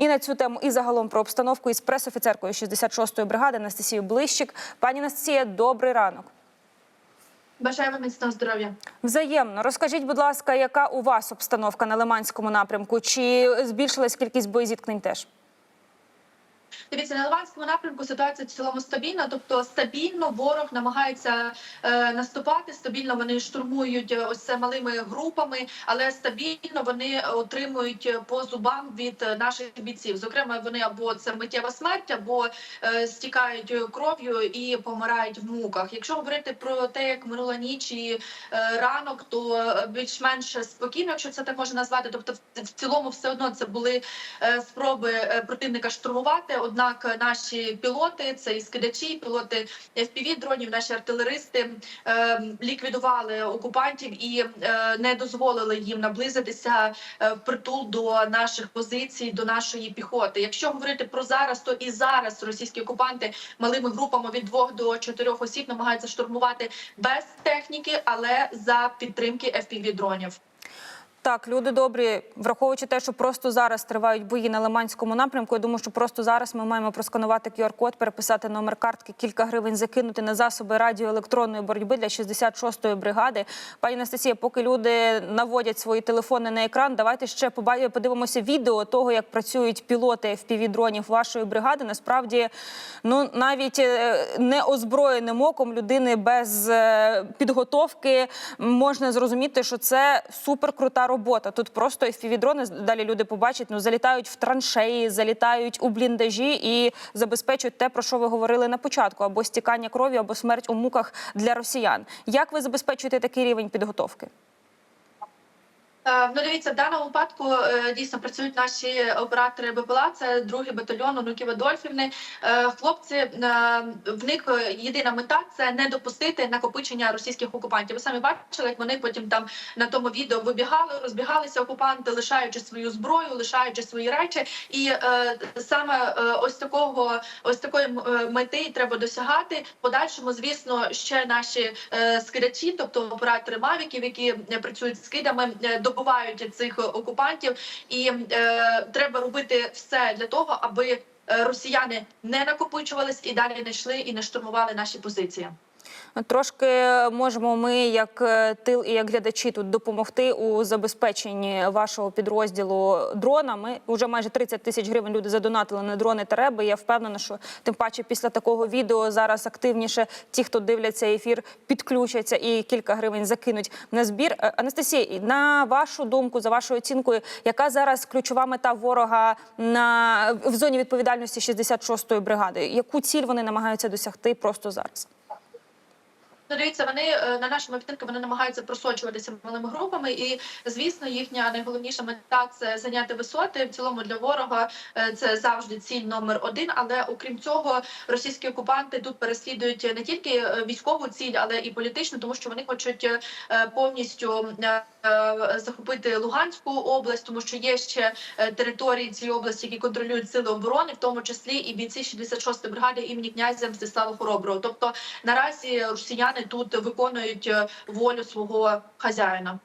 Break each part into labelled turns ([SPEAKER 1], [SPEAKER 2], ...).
[SPEAKER 1] і на цю тему, і загалом про обстановку із пресофіцеркою 66-ї бригади Анастасією Блищик. Пані Анастасія, добрий ранок.
[SPEAKER 2] Бажаємо міцного здоров'я.
[SPEAKER 1] Взаємно розкажіть, будь ласка, яка у вас обстановка на Лиманському напрямку? Чи збільшилась кількість боєзіткнень теж?
[SPEAKER 2] Дивіться, на Ливанському напрямку ситуація в цілому стабільна, тобто стабільно ворог намагається е, наступати. Стабільно вони штурмують е, ось це малими групами, але стабільно вони отримують по зубам від е, наших бійців. Зокрема, вони або це миттєва смерть, або е, стікають кров'ю і помирають в муках. Якщо говорити про те, як минула ніч і е, ранок, то е, більш-менш спокійно, якщо це так можна назвати. Тобто, в, цілому, все одно це були е, спроби противника штурмувати. Однак наші пілоти, це і скидачі, пілоти fpv дронів, наші артилеристи е, ліквідували окупантів і е, не дозволили їм наблизитися е, впритул до наших позицій, до нашої піхоти. Якщо говорити про зараз, то і зараз російські окупанти малими групами від двох до чотирьох осіб намагаються штурмувати без техніки, але за підтримки fpv дронів.
[SPEAKER 1] Так, люди добрі, враховуючи те, що просто зараз тривають бої на Лиманському напрямку. Я думаю, що просто зараз ми маємо просканувати QR-код, переписати номер картки, кілька гривень закинути на засоби радіоелектронної боротьби для 66-ї бригади. Пані Анастасія, поки люди наводять свої телефони на екран, давайте ще подивимося відео того, як працюють пілоти fpv дронів вашої бригади. Насправді, ну навіть е, не озброєним оком людини без е, підготовки можна зрозуміти, що це супер крута робота. Тут просто FPV-дрони, далі люди побачать, ну залітають в траншеї, залітають у бліндажі і забезпечують те, про що ви говорили на початку: або стікання крові, або смерть у муках для росіян. Як ви забезпечуєте такий рівень підготовки?
[SPEAKER 2] Е, Ну, дивіться, в даному випадку е, дійсно працюють наші оператори БПЛА, це другий батальйон онуків Адольфівни. Е, Хлопці в них єдина мета це не допустити накопичення російських окупантів. Ви самі бачили, як вони потім там на тому відео вибігали, розбігалися окупанти, лишаючи свою зброю, лишаючи свої речі. І саме ось такого, ось такої мети треба досягати. Подальшому, звісно, ще наші скидачі, тобто оператори мавіків, які працюють з скидами, е, добувають цих окупантів, і е, треба робити все для того, аби е, росіяни не накопичувались і далі не йшли і не штурмували наші позиції.
[SPEAKER 1] Трошки можемо ми, як е, тил і як глядачі, тут допомогти у забезпеченні вашого підрозділу дронами. Уже майже 30 тисяч гривень люди задонатили на дрони та реби. Я впевнена, що тим паче після такого відео зараз активніше ті, хто дивляться ефір, підключаться і кілька гривень закинуть на збір. Е, Анастасія, на вашу думку, за вашою оцінкою, яка зараз ключова мета ворога на в зоні відповідальності 66-ї бригади? Яку ціль вони намагаються досягти просто зараз?
[SPEAKER 2] Ну, дивіться, вони е, на нашому відтинку вони намагаються просочуватися малими групами, і звісно, їхня найголовніша мета це зайняти висоти. В цілому для ворога е, це завжди ціль номер один. Але окрім цього, російські окупанти тут переслідують не тільки е, військову ціль, але і політичну, тому що вони хочуть повністю захопити Луганську область, тому що є ще території цієї області, які контролюють сили оборони, в тому числі і бійці 66-ї бригади імені князя Мстислава Хороброго. Тобто наразі росіяни тут виконують е, волю свого хазяїна.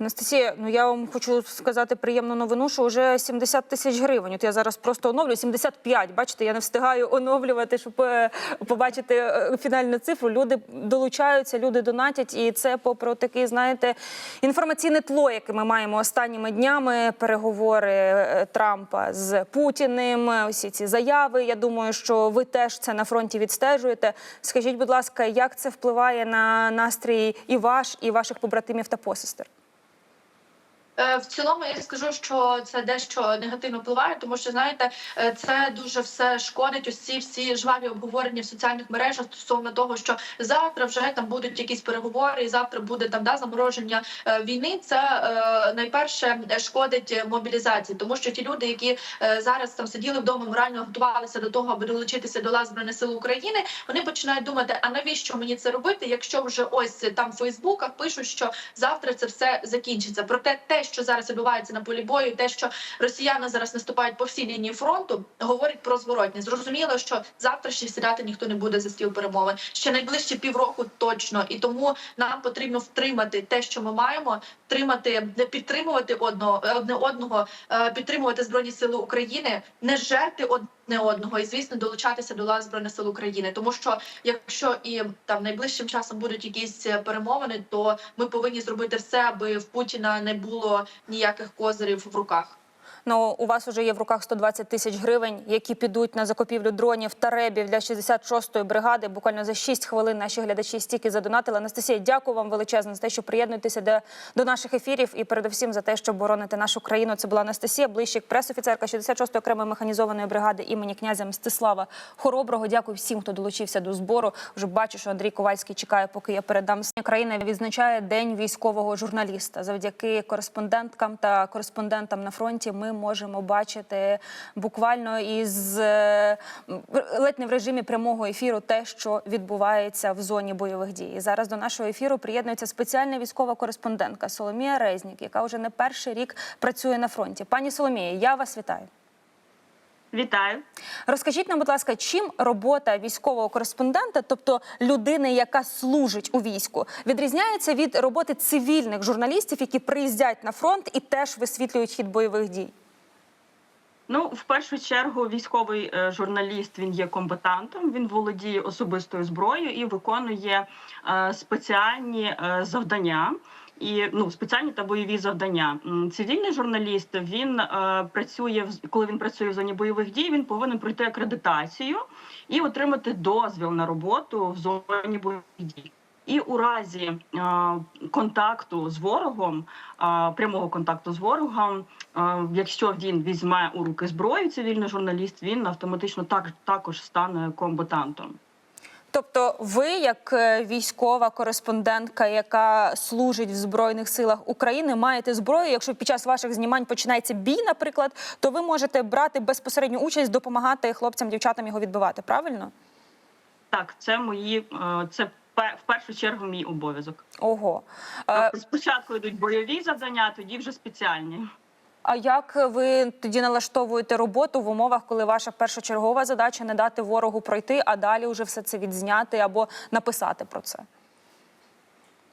[SPEAKER 1] Анастасія, ну я вам хочу сказати приємну новину, що вже 70 тисяч гривень. От я зараз просто оновлюю 75. Бачите, я не встигаю оновлювати, щоб е, побачити е, фінальну цифру. Люди долучаються, люди донатять, і це попри такий, знаєте, інформаційне тло, яке ми маємо останніми днями. Переговори е, Трампа з Путіним. Усі ці заяви. Я думаю, що ви теж це на фронті відстежуєте. Скажіть, будь ласка, як це впливає на настрій і ваш, і ваших побратимів та посестер?
[SPEAKER 2] Е, В цілому я скажу, що це дещо негативно впливає, тому що знаєте, е, це дуже все шкодить. Ці всі жваві обговорення в соціальних мережах стосовно того, що завтра вже там будуть якісь переговори, і завтра буде там да замороження е, війни. Це найперше шкодить мобілізації, тому що ті люди, які зараз там сиділи вдома, морально готувалися до того, аби долучитися до лав збройних сил України, вони починають думати: а навіщо мені це робити, якщо вже ось там в Фейсбуках пишуть, що завтра це все закінчиться. Проте те, що зараз відбувається на полі бою, те, що росіяни зараз наступають по всій лінії фронту, говорить про зворотні. Зрозуміло, що завтра ще сідати ніхто не буде за стіл перемовин. Ще найближчі півроку точно. І тому нам потрібно втримати те, що ми маємо, втримати, підтримувати одного одне одного, е, підтримувати збройні сили України, не жерти одне одного і звісно долучатися до лав збройних сил України. Тому що якщо і там найближчим часом будуть якісь е, перемовини, то ми повинні зробити все, аби в Путіна не було ніяких козирів в руках.
[SPEAKER 1] Ну, у вас вже є в руках 120 тисяч гривень, які підуть на закупівлю дронів та ребів для 66-ї бригади. Буквально за 6 хвилин наші глядачі стільки задонатили. Анастасія, дякую вам величезно за те, що приєднуєтеся до, наших ефірів і передусім за те, що бороните нашу країну. Це була Анастасія Блищик, пресофіцерка 66-ї окремої механізованої бригади імені князя Мстислава Хороброго. Дякую всім, хто долучився до збору. Вже бачу, що Андрій Ковальський чекає, поки я передам. Країна відзначає день військового журналіста. Завдяки кореспонденткам та кореспондентам на фронті ми можемо бачити буквально із е, ледь не в режимі прямого ефіру те, що відбувається в зоні бойових дій. І зараз до нашого ефіру приєднується спеціальна військова кореспондентка Соломія Резнік, яка вже не перший рік працює на фронті. Пані Соломія, я вас вітаю.
[SPEAKER 3] Вітаю.
[SPEAKER 1] Розкажіть нам, будь ласка, чим робота військового кореспондента, тобто людини, яка служить у війську, відрізняється від роботи цивільних журналістів, які приїздять на фронт і теж висвітлюють хід бойових дій?
[SPEAKER 3] Ну, в першу чергу, військовий е, журналіст він є комбатантом. Він володіє особистою зброєю і виконує е, спеціальні е, завдання. І ну спеціальні та бойові завдання. Цивільний журналіст він е, працює коли він працює в зоні бойових дій. Він повинен пройти акредитацію і отримати дозвіл на роботу в зоні бойових дій. І у разі контакту з ворогом, прямого контакту з ворогом, якщо він візьме у руки зброю, цивільний журналіст, він автоматично так також стане комбатантом.
[SPEAKER 1] Тобто, ви, як е, військова кореспондентка, яка служить в збройних силах України, маєте зброю. Якщо під час ваших знімань починається бій, наприклад, то ви можете брати безпосередню участь, допомагати хлопцям, дівчатам його відбивати. Правильно?
[SPEAKER 3] Так, це мої е, це в першу чергу мій обов'язок.
[SPEAKER 1] Ого. Е,
[SPEAKER 3] Тобто спочатку йдуть бойові завдання, тоді вже спеціальні.
[SPEAKER 1] А як ви тоді налаштовуєте роботу в умовах, коли ваша першочергова задача не дати ворогу пройти, а далі вже все це відзняти або написати про це?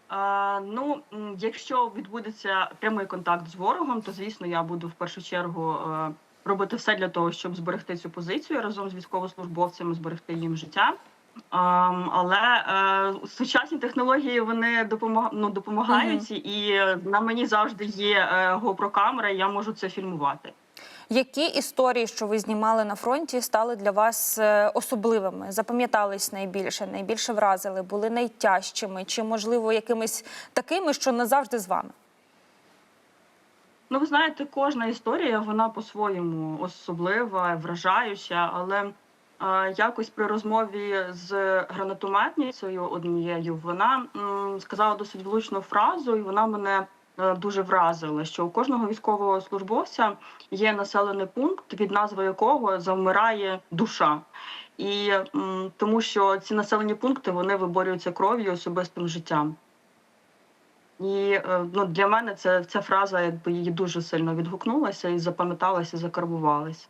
[SPEAKER 3] А, ну, якщо відбудеться прямий контакт з ворогом, то звісно я буду в першу чергу е, робити все для того, щоб зберегти цю позицію разом з військовослужбовцями, зберегти їм життя. Але е, сучасні технології вони допомаг, ну, допомагають, і на мені завжди є е, GoPro камера, і я можу це фільмувати.
[SPEAKER 1] Які історії, що ви знімали на фронті, стали для вас е, особливими? Запам'ятались найбільше, найбільше вразили, були найтяжчими, чи можливо якимись такими, що назавжди з вами?
[SPEAKER 3] Ну, ви знаєте, кожна історія вона по-своєму особлива, вражаюча, але якось при розмові з гранатометницею однією вона сказала досить влучну фразу, і вона мене е, дуже вразила, що у кожного військового службовця є населений пункт, від назви якого завмирає душа. І тому що ці населені пункти вони виборюються кров'ю особистим життям. І е, ну, для мене це ця фраза, якби її дуже сильно відгукнулася і запам'яталася, закарбувалася.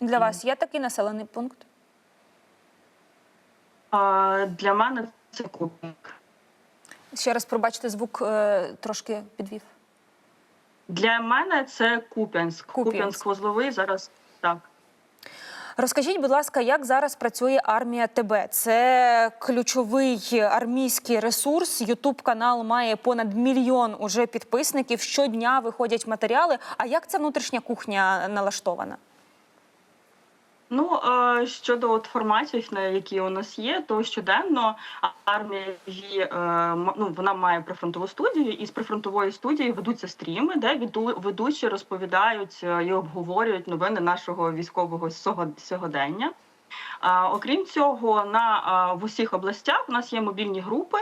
[SPEAKER 1] Для вас є такий населений пункт?
[SPEAKER 3] Для мене це купник.
[SPEAKER 1] Ще раз пробачте, звук е, трошки підвів.
[SPEAKER 3] Для мене це Куп'янськ.
[SPEAKER 1] Куп'янськ.
[SPEAKER 3] Куп'янськ зараз так.
[SPEAKER 1] Розкажіть, будь ласка, як зараз працює армія ТБ? Це ключовий армійський ресурс. Ютуб канал має понад мільйон уже підписників. Щодня виходять матеріали. А як ця внутрішня кухня налаштована?
[SPEAKER 3] Ну е, щодо от форматів, які у нас є, то щоденно армія е, ну, вона має прифронтову студію, і з прифронтової студії ведуться стріми, де ведучі розповідають е, і обговорюють новини нашого військового сьогодення. Окрім цього, на в усіх областях у нас є мобільні групи,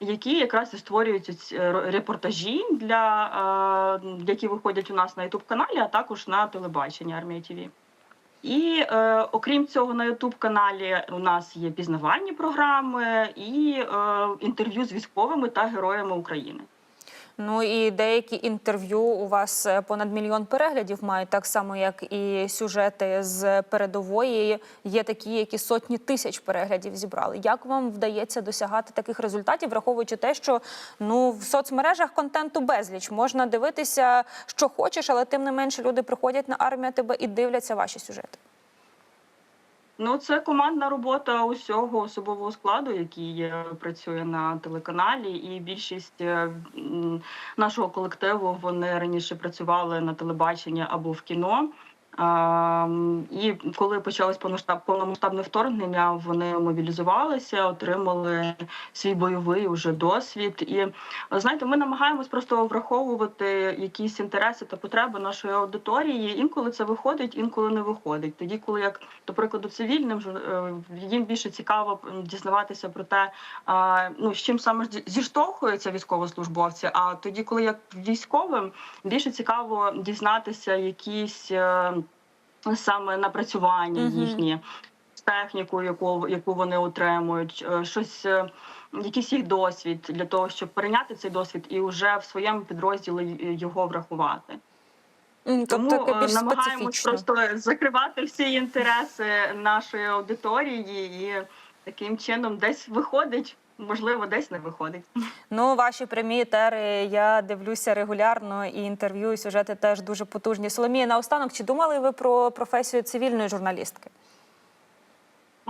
[SPEAKER 3] які якраз і створюють репортажі для які виходять у нас на Ютуб каналі, а також на телебаченні Армія ТІВІ. І е, окрім цього, на Ютуб каналі у нас є пізнавальні програми і е, інтерв'ю з військовими та героями України.
[SPEAKER 1] Ну і деякі інтерв'ю у вас е, понад мільйон переглядів мають, так само як і сюжети з передової. Є такі, які сотні тисяч переглядів зібрали. Як вам вдається досягати таких результатів, враховуючи те, що ну в соцмережах контенту безліч можна дивитися, що хочеш, але тим не менше люди приходять на армія тебе і дивляться ваші сюжети.
[SPEAKER 3] Ну, це командна робота усього особового складу, який е, працює на телеканалі, і більшість е, нашого колективу вони раніше працювали на телебаченні або в кіно. І коли почалось повномасштабне вторгнення, вони мобілізувалися, отримали свій бойовий уже досвід. І знаєте, ми намагаємось просто враховувати якісь інтереси та потреби нашої аудиторії. Інколи це виходить, інколи не виходить. Тоді, коли як до прикладу, цивільним е, їм більше цікаво дізнаватися про те, ну з чим саме зіштовхуються військовослужбовці. А тоді, коли як військовим, більше цікаво дізнатися якісь е, саме напрацювання
[SPEAKER 1] Мгм.
[SPEAKER 3] їхні. з Техніку, яку, яку вони отримують, е, щось, е, якийсь їх досвід для того, щоб перейняти цей досвід і вже в своєму підрозділі його врахувати. Тому
[SPEAKER 1] Тобто таке
[SPEAKER 3] е,
[SPEAKER 1] більш
[SPEAKER 3] намагаємось просто закривати всі інтереси нашої аудиторії, і таким чином десь виходить, можливо, десь не виходить.
[SPEAKER 1] Ну, ваші прямі етери я дивлюся регулярно, і інтерв'ю, і сюжети теж дуже потужні. Соломія, наостанок, чи думали ви про професію цивільної журналістки?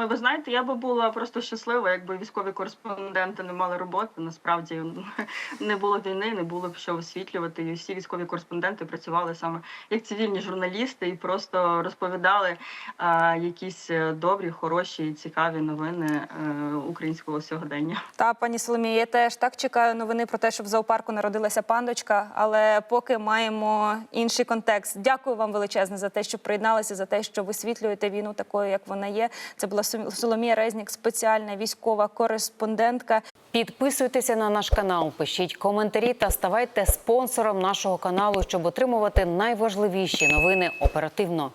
[SPEAKER 3] Ви знаєте, я би була просто щаслива, якби військові кореспонденти не мали роботи. Насправді не було війни, не було б що освітлювати. І всі військові кореспонденти працювали саме як цивільні журналісти і просто розповідали а, якісь е, добрі, хороші, цікаві новини е, українського сьогодення.
[SPEAKER 1] Та пані Соломія, я теж так чекаю новини про те, щоб в зоопарку народилася пандочка, але поки маємо інший контекст. Дякую вам величезне за те, що приєдналися, за те, що висвітлюєте війну такою, як вона є. Це була Соломія Резнік, спеціальна військова кореспондентка.
[SPEAKER 4] Підписуйтеся на наш канал, пишіть коментарі та ставайте спонсором нашого каналу, щоб отримувати найважливіші новини оперативно.